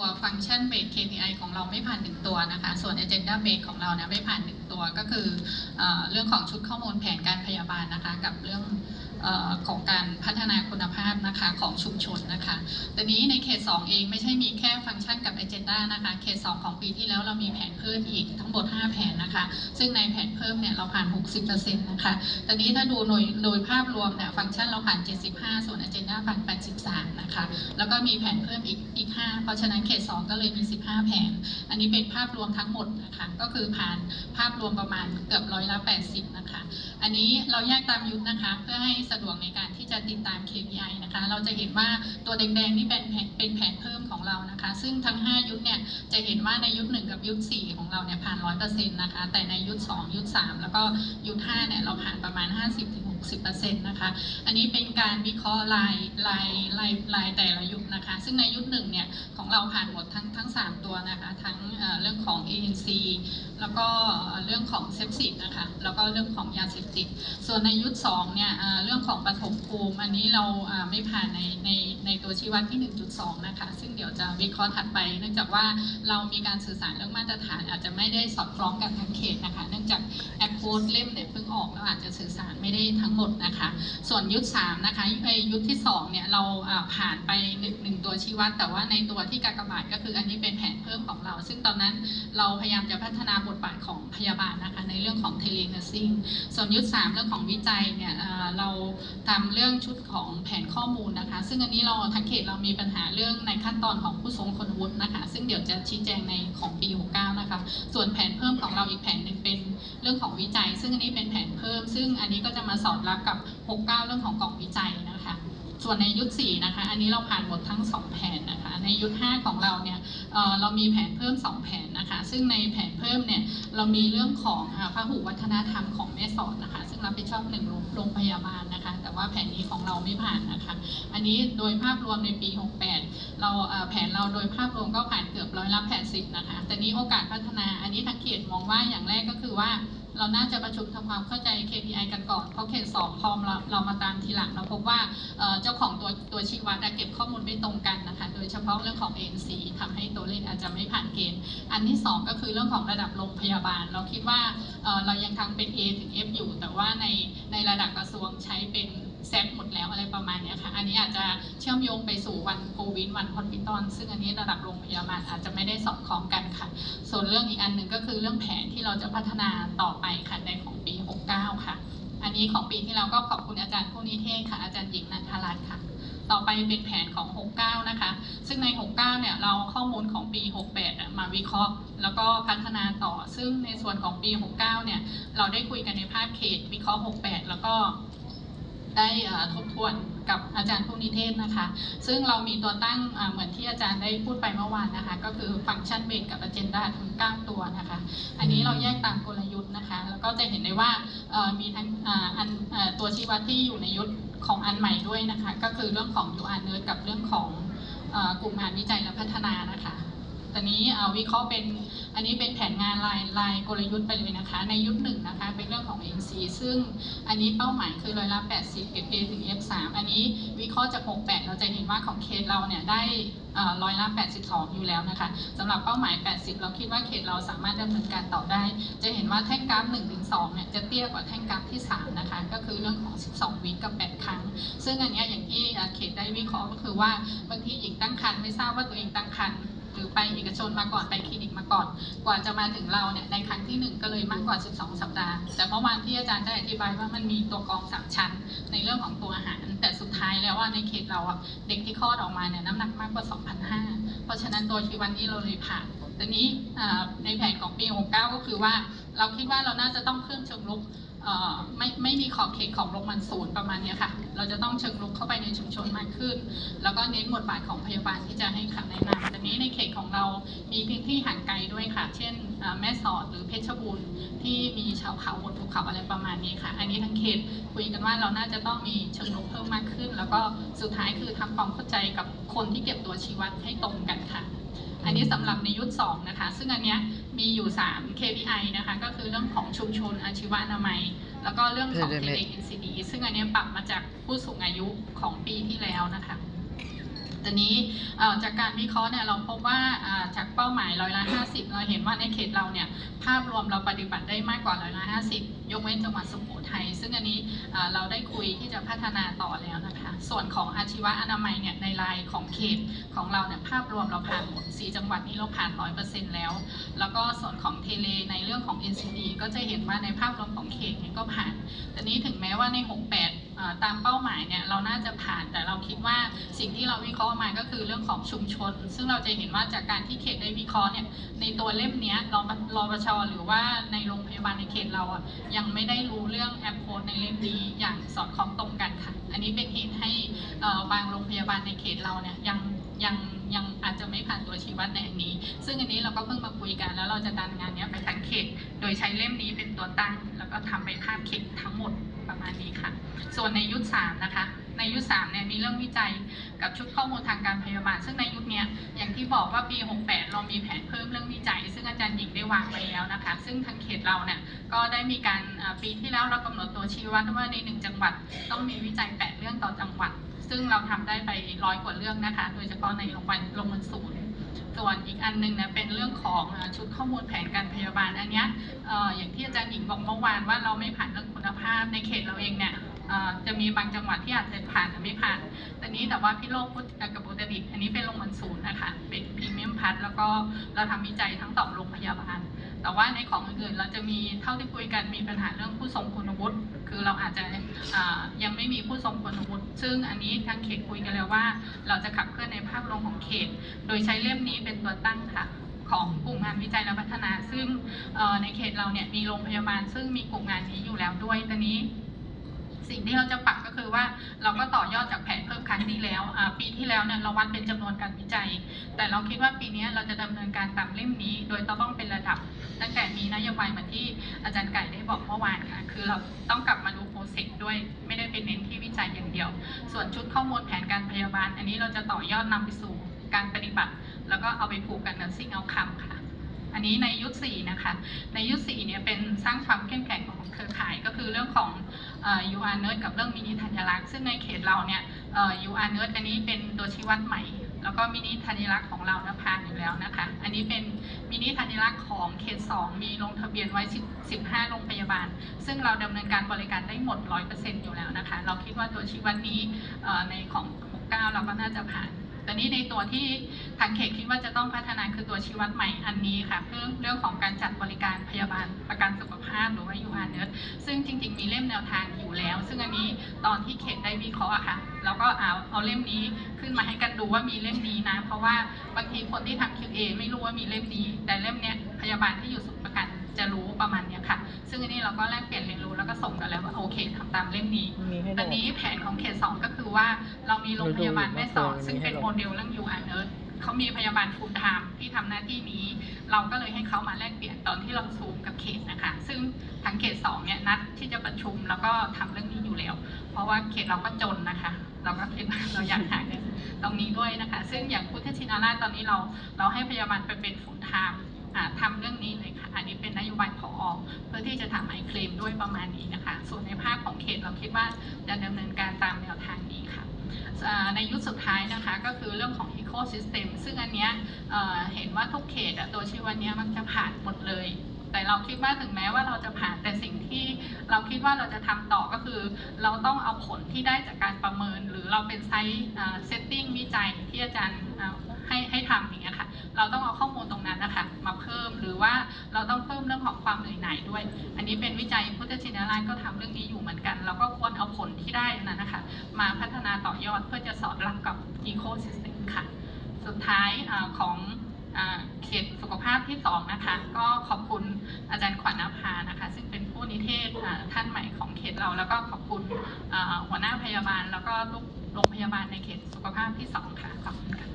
ตัวฟังก์ชันเบส KPI ของเราไม่ผ่านหนึ่งตัวนะคะ ส่วน Agenda Base ของเราเนี่ยไม่ผ่านหนึ่งตัวก็คือเอเรื่องของชุดข้อมูลแผนการพยาบาลนะคะ กับเรื่อง ของการพัฒนาคุณภาพนะคะของชุมชนนะคะแต่นี้ในเขต 2 เองไม่ใช่มีแค่ฟังก์ชันกับ Agenda นะคะเขต 2 ของปีที่แล้วเรามีแผนเพิ่มอีกทั้งหมด 5 แผนนะคะ ซึ่งในแผนเพิ่มเนี่ยเราผ่าน 60%นะคะต่นี้ถ้าดูโดยโดยภาพรวมเนี่ยฟังก์ชันเราผ่าน 75 ส่วน Agenda ผ่าน 83 นะคะ แล้วก็มีแผนเพิ่มอีกอีก 5 เพราะฉะนั้นเขต 2 ก็เลยมี 15 แผน อันนี้เป็นภาพรวมทั้งหมดนะคะก็คือผ่านภาพรวมประมาณเกือบร้อยละ 80 นะคะ อันนี้เราแยกตามยุทธนะคะเพื่อให้สะดวกในการที่จะติดตาม KPI นะคะ เราจะเห็นว่าตัวแดงๆนี่เป็นแผนเป็นแผนเพิ่มของเรานะคะ ซึ่งทั้ง 5 ยุทธเนี่ยจะเห็นว่าในยุทธ1กับยุทธ4ของเราเนี่ยผ่าน 100%นะคะ แต่ในยุทธ2ยุทธ3แล้วก็ยุทธ5เนี่ยเราผ่านประมาณ 50-60% 60%นะคะ อันนี้เป็นการวิเคราะห์รายรายรายรายแต่ละยุทธนะคะ ซึ่งในยุทธหนึ่งเนี่ยของเราผ่านหมดทั้งทั้ง 3 ตัวนะคะ ทั้งเรื่องของ ANC แล้วก็เรื่องของเซฟซิตนะคะ แล้วก็เรื่องของยาเสพติด ส่วนในยุทธสองเนี่ยเรื่องของปฐมภูมิอันนี้เราอ่าไม่ผ่านในในในตัวชี้วัดที่ 1.2 นะคะ ซึ่งเดี๋ยวจะวิเคราะห์ถัดไป เนื่องจากว่าเรามีการสื่อสารเรื่องมาตรฐานอาจจะไม่ได้สอดคล้องกันทั้งเขตนะคะ เนื่องจากแอปโค้ดเล่มเนี่ยเพิ่งออกแล้วอาจจะสื่อสารไม่ได้ทั้งหมดนะคะ ส่วนยุทธสามนะคะยุทธที่สองเนี่ยเราผ่านไปหนึ่งตัวชี้วัด แต่ว่าในตัวที่กากบาทก็คืออันนี้เป็นแผนเพิ่มของเรา ซึ่งตอนนั้นเราพยายามจะพัฒนาบทบาทของพยาบาลนะคะในเรื่องของเทเลเนอร์ซิ่งส่วนยุทธสามเรื่องของวิจัยเนี่ยเราทำเรื่องชุดของแผนข้อมูลนะคะ ซึ่งอันนี้เราทั้งเขตเรามีปัญหาเรื่องในขั้นตอนของผู้ทรงคุณวุฒินะคะ ซึ่งเดี๋ยวจะชี้แจงในของปี69นะคะ ส่วนแผนเพิ่มของเราอีกแผนหนึ่งเป็นเรื่องของวิจัย ซึ่งอันนี้เป็นแผน ซึ่งอันนี้ก็จะมาสอดรับกับ 69 เรื่องของกล่องวิจัยนะคะ ส่วนในยุทธ4นะคะ อันนี้เราผ่านหมดทั้ง 2 แผนนะคะ ในยุทธ5ของเราเนี่ยเเรามีแผนเพิ่ม 2 แผนนะคะ ซึ่งในแผนเพิ่มเนี่ยเรามีเรื่องของอ่าพหุวัฒนธรรมของแม่สอดนะคะ ซึ่งรับผิดชอบหนึ่งโรงพยาบาลนะคะ แต่ว่าแผนนี้ของเราไม่ผ่านนะคะ อันนี้โดยภาพรวมในปี 68 เราเอ่อแผนเราโดยภาพรวมก็ผ่านเกือบร้อยละ80นะคะ แต่นี้โอกาสพัฒนา อันนี้ทางเขตมองว่าอย่างแรกก็คือว่า เราน่าจะประชุมทำความเข้าใจ KPI กันก่อน เพราะเขตสองพอมเราเรามาตามทีหลัง เราพบว่าเจ้าของตัวตัวชี้วัดอะเก็บข้อมูลไม่ตรงกันนะคะ โดยเฉพาะเรื่องของ ANC ทำให้ตัวเลขอาจจะไม่ผ่านเกณฑ์ อันที่สองก็คือเรื่องของระดับโรงพยาบาล เราคิดว่าเรายังทำเป็น A ถึง F อยู่ แต่ว่าในในระดับกระทรวงใช้เป็นแซฟหมด อันนี้อาจจะเชื่อมโยงไปสู่วันโควิดวันฮอสพิทอลซึ่งอันนี้ระดับโรงพยาบาลอาจจะไม่ได้สอดคล้องกันค่ะ ส่วนเรื่องอีกอันหนึ่งก็คือเรื่องแผนที่เราจะพัฒนาต่อไปค่ะในของปี 69 ค่ะ อันนี้ของปีที่แล้วก็ขอบคุณอาจารย์ผู้นิเทศค่ะอาจารย์หญิงนันทรัตน์ค่ะต่อไปเป็นแผนของ 69 นะคะ ซึ่งใน 69 เนี่ย เราข้อมูลของปี 68 มาวิเคราะห์ แล้วก็พัฒนาต่อ ซึ่งในส่วนของปี 69 เนี่ย เราได้คุยกันในภาคเขตวิเคราะห์ 68 แล้วก็ได้ทบทวน กับอาจารย์ผู้นิเทศนะคะ ซึ่งเรามีตัวตั้งเหมือนที่อาจารย์ได้พูดไปเมื่อวานนะคะ ก็คือฟังก์ชันเบสกับอเจนดาทั้ง9ตัวนะคะ อันนี้เราแยกตามกลยุทธ์นะคะ แล้วก็จะเห็นได้ว่ามีทั้งอันตัวชี้วัดที่อยู่ในยุทธของอันใหม่ด้วยนะคะ ก็คือเรื่องของ UR Nerd กับเรื่องของกลุ่มงานวิจัยและพัฒนานะคะ ตอนนี้วิเคราะห์เป็นอันนี้เป็นแผนงานรายรายกลยุทธ์ไปเลยนะคะ ในยุทธหนึ่งนะคะ เป็นเรื่องของ NC ซึ่งอันนี้เป้าหมายคือร้อยละ80เก็บ A ถึง F3 อันนี้วิเคราะห์จาก 68 เราจะเห็นว่าของเขตเราเนี่ยได้เอ่อร้อยละ82 อยู่แล้วนะคะสำหรับเป้าหมาย 80 เราคิดว่าเขตเราสามารถดำเนินการต่อได้ จะเห็นว่าแท่งกราฟ1ถึง2เนี่ยจะเตี้ยกว่าแท่งกราฟที่ 3 นะคะ ก็คือเรื่องของ 12 วิกับ 8 ครั้ง ซึ่งอันนี้อย่างที่เขตได้วิเคราะห์ก็คือว่าบางทีหญิงตั้งครรภ์ไม่ทราบว่าตัวเองตั้งครรภ์ หรือไปเอกชนมาก่อนไปคลินิกมาก่อน กว่าจะมาถึงเราเนี่ยในครั้งที่หนึ่งก็เลยมากกว่า 12 สัปดาห์ แต่เมื่อวานที่อาจารย์ได้อธิบายว่ามันมีตัวกรองสามชั้นในเรื่องของตัวอาหาร แต่สุดท้ายแล้วว่าในเขตเราอะเด็กที่คลอดออกมาเนี่ยน้ำหนักมากกว่า 2,500 เพราะฉะนั้นตัวชีวันนี้เราเลยผ่านแต่นี้ในแผนของปี 69 ก็คือว่า เราคิดว่าเราน่าจะต้องเพิ่มเชิงลุกไม่ไม่มีขอบเขตของโรงพยาบาลศูนย์ประมาณนี้ค่ะเราจะต้องเชิงลุกเข้าไปในชุมชนมากขึ้น แล้วก็เน้นบทบาทของพยาบาลที่จะให้คำแนะนำแต่นี้ในเขตของเรามีพื้นที่ห่างไกลด้วยค่ะ เช่นแม่สอดหรือเพชรบูรณ์ที่มีชาวเขาบนภูเขาอะไรประมาณนี้ค่ะ อันนี้ทั้งเขตคุยกันว่าเราน่าจะต้องมีเชิงลุกเพิ่มมากขึ้น แล้วก็สุดท้ายคือทำความเข้าใจกับคนที่เก็บตัวชีวัดให้ตรงกันค่ะอันนี้สำหรับในยุทธสองนะคะ ซึ่งอันเนี้ยมีอยู่ 3 KPI นะคะ ก็คือเรื่องของชุมชนอาชีวะนามัย แล้วก็เรื่องของเทเทเลเล NCD ซึ่งอันเนี้ยปรับมาจากผู้สูงอายุของปีที่แล้วนะคะตอนนี้เอ่อจากการวิเคราะห์เนี่ยเราพบว่าอ่าจากเป้าหมายร้อยละ50 เราเห็นว่าในเขตเราเนี่ยภาพรวมเราปฏิบัติได้มากกว่าร้อยละ50 ยกเว้นจังหวัดสุโขทัยซึ่งอันนี้เราได้คุยที่จะพัฒนาต่อแล้วนะคะ ส่วนของอาชีวะอนามัยเนี่ยในรายของเขตของเราเนี่ยภาพรวมเราผ่านหมด4จังหวัดนี้เราผ่าน100%แล้ว แล้วก็ส่วนของเทเลในเรื่องของ NCD ก็จะเห็นว่าในภาพรวมของเขตเนี่ยก็ผ่านแต่นี้ถึงแม้ว่าใน 68ตามเป้าหมายเนี่ยเราน่าจะผ่านแต่เราคิดว่าสิ่งที่เราวิเคราะห์มาก็คือเรื่องของชุมชน ซึ่งเราจะเห็นว่าจากการที่เขตได้วิเคราะห์เนี่ยในตัวเล่มนี้รอรอปชหรือว่าในโรงพยาบาลในเขตเราอะยังไม่ได้รู้เรื่องแอปโค้ดในเล่มนี้อย่างสอดคล้องตรงกันค่ะ อันนี้เป็นเหตุให้บางโรงพยาบาลในเขตเราเนี่ยยังยังยังอาจจะไม่ผ่านตัวชี้วัดในอันนี้ ซึ่งอันนี้เราก็เพิ่งมาคุยกัน แล้วเราจะดันงานนี้ไปทั้งเขต โดยใช้เล่มนี้เป็นตัวตั้ง แล้วก็ทำไปข้ามเขตทั้งหมดประมาณนี้ค่ะ ส่วนในยุทธสามนะคะ ในยุทธสามเนี่ยมีเรื่องวิจัยกับชุดข้อมูลทางการพยาบาล ซึ่งในยุคนี้อย่างที่บอกว่าปี 68 เรามีแผนเพิ่มเรื่องวิจัย ซึ่งอาจารย์หญิงได้วางไว้แล้วนะคะ ซึ่งทางเขตเราเนี่ยก็ได้มีการปีที่แล้วเรากำหนดตัวชี้วัดว่าในหนึ่งจังหวัดต้องมีวิจัย 8 เรื่องต่อจังหวัด ซึ่งเราทำได้ไปร้อยกว่าเรื่องนะคะ โดยเฉพาะในโรงพยาบาลโรงพยาบาลศูนย์ส่วนอีกอันหนึงนะเป็นเรื่องของชุดข้อมูลแผนการพยาบาลอันเนี้ยอย่างที่อาจารย์หญิงบอกเมื่อวานว่าเราไม่ผ่านเรื่องคุณภาพในเขตเราเองเนี่ย จะมีบางจังหวัดที่อาจจะผ่านหรือไม่ผ่านแต่นี้แต่ว่าพี่โลกพุทธกับอุตรดิตอันนี้เป็นโรงพยาบาลศูนย์นะคะ เป็นพรีเมียมพัทแล้วก็เราทำวิจัยทั้งสองโรงพยาบาล แต่ว่าในของอื่นๆเราจะมีเท่าที่คุยกันมีปัญหาเรื่องผู้ทรงคุณวุฒิคือเราอาจจะยังไม่มีผู้ทรงคุณวุฒิซึ่งอันนี้ทางเขตคุยกันแล้วว่า เราจะขับเคลื่อนในภาพรวมของเขต โดยใช้เล่มนี้เป็นตัวตั้งค่ะของกลุ่มงานวิจัยและพัฒนา ซึ่งในเขตเราเนี่ยมีโรงพยาบาล ซึ่งมีกลุ่มงานนี้อยู่แล้วด้วยตอนนี้ สิ่งที่เราจะปรับก็คือว่าเราก็ต่อยอดจากแผนเพิ่มครั้งที่แล้วปีที่แล้วเนี่ยเราวัดเป็นจำนวนการวิจัย แต่เราคิดว่าปีนี้เราจะดำเนินการตามเล่มนี้ โดยต้องเป็นระดับ ตั้งแต่มีนโยบายเหมือนที่อาจารย์ไก่ได้บอกเมื่อวานค่ะคือเราต้องกลับมาดูโปรเซสด้วยไม่ได้เป็นเน้นที่วิจัยอย่างเดียว ส่วนชุดข้อมูลแผนการพยาบาล อันนี้เราจะต่อยอดนำไปสู่การปฏิบัติ แล้วก็เอาไปผูกกับ nursing outcome ค่ะอันนี้ในยุค4นะคะ ในยุค4เนี่ยเป็นสร้างความเข้มแข็งของเครือข่ายก็คือเรื่องของ เอ่อ UR Nerd กับเรื่องมินิธัญลักษณ์ซึ่งในเขตเราเนี่ยเอ่อ UR Nerd อันนี้เป็นตัวชี้วัดใหม่ แล้วก็มินิธัญลักษณ์ของเรานะผ่านอยู่แล้วนะคะ อันนี้เป็นมินิธัญลักษณ์ของเขต 2 มีลงทะเบียนไว้ 15 โรงพยาบาล ซึ่งเราดำเนินการบริการได้หมด 100%อยู่แล้วนะคะ เราคิดว่าตัวชี้วัดนี้เอ่อในของ 69 เราก็น่าจะผ่าน แต่นี้ในตัวที่ทางเขตคิดว่าจะต้องพัฒนาคือตัวชีวัดใหม่อันนี้ค่ะเรื่องเรื่องของการจัดบริการพยาบาลประกันสุขภาพหรือว่า UR n u r s ซึ่งจริง ๆ มีเล่มแนวทางอยู่แล้ว ซึ่งอันนี้ตอนที่เขตได้วิเคราะห์ค่ะเราก็เอาเอาเล่มนี้ขึ้นมาให้กันดูว่ามีเล่มนี้นะ เพราะว่าบางทีคนที่ทำ QA ไม่รู้ว่ามีเล่มนี้ แต่เล่มเนี้ยพยาบาลที่อยู่ศูนย์ประกัน จะรู้ประมาณเนี้ยค่ะ ซึ่งอันนี้เราก็แลกเปลี่ยนเรียนรู้แล้วก็ส่งกันแล้วว่าโอเคทำตามเล่มนี้มีให้ตอนโหลดนี้แผนของเขตสองก็คือว่าเรามีโรงพยาบาลแม่สอดดูอยู่ซึ่งเป็นว่าโมเดลเรื่อง UR Nurse เขามีพยาบาล full time ที่ทำหน้าที่นี้ เราก็เลยให้เขามาแลกเปลี่ยนตอนที่เราซูมกับเขตนะคะ ซึ่งทางเขตสองเนี่ยนัดที่จะประชุมแล้วก็ทำเรื่องนี้อยู่แล้ว เพราะว่าเขตเราก็จนนะคะ เราก็คิดว่าเราอยากหาเงินตรงนี้ด้วยนะคะ ซึ่งอย่างพุทธชินาราชตอนนี้เราเราให้พยาบาลไปเป็น full time อ่าทำเรื่องนี้เลยค่ะอั นโยบายผอออกเพื่อที่จะทำไอเคลมด้วยประมาณนี้นะคะ ส่วนในภาคของเขตเราคิดว่าจะดำเนินการตามแนวทางนี้ค่ะในยุคสุดท้ายนะคะก็คือเรื่องของ Ecosystem ซึ่งอันเนี้ยเห็นว่าทุกเขตตัวชีวัดเนี้มันจะผ่านหมดเลย แต่เราคิดว่าถึงแม้ว่าเราจะผ่านแต่สิ่งที่เราคิดว่าเราจะทำต่อก็คือ เราต้องเอาผลที่ได้จากการประเมิน หรือเราเป็นไซต์เซตติ้งวิจัยที่อาจารย์ให้ให้ทำอย่างเงี้ยค่ะ เราต้องเอาข้อมูลตรงนั้นนะคะมาเพิ่มหรือว่าเราต้องเพิ่มเรื่องของความเหนื่อยหน่ายด้วย อันนี้เป็นวิจัยพุทธชินราชก็ทำเรื่องนี้อยู่เหมือนกัน เราก็ควรเอาผลที่ได้นั้นนะคะ มาพัฒนาต่อยอดเพื่อจะสอดรับกับ ecosystem ค่ะ สุดท้ายอของอเขตสุขภาพที่สองนะคะ ก็ขอบคุณอาจารย์ขวัญนภานะคะ ซึ่งเป็นผู้นิเทศท่านใหม่ของเขตเรา แล้วก็ขอบคุณหัวหน้าพยาบาล แล้วก็ทุกโรงพยาบาลในเขตสุขภาพที่สองค่ะ ขอบคุณค่ะ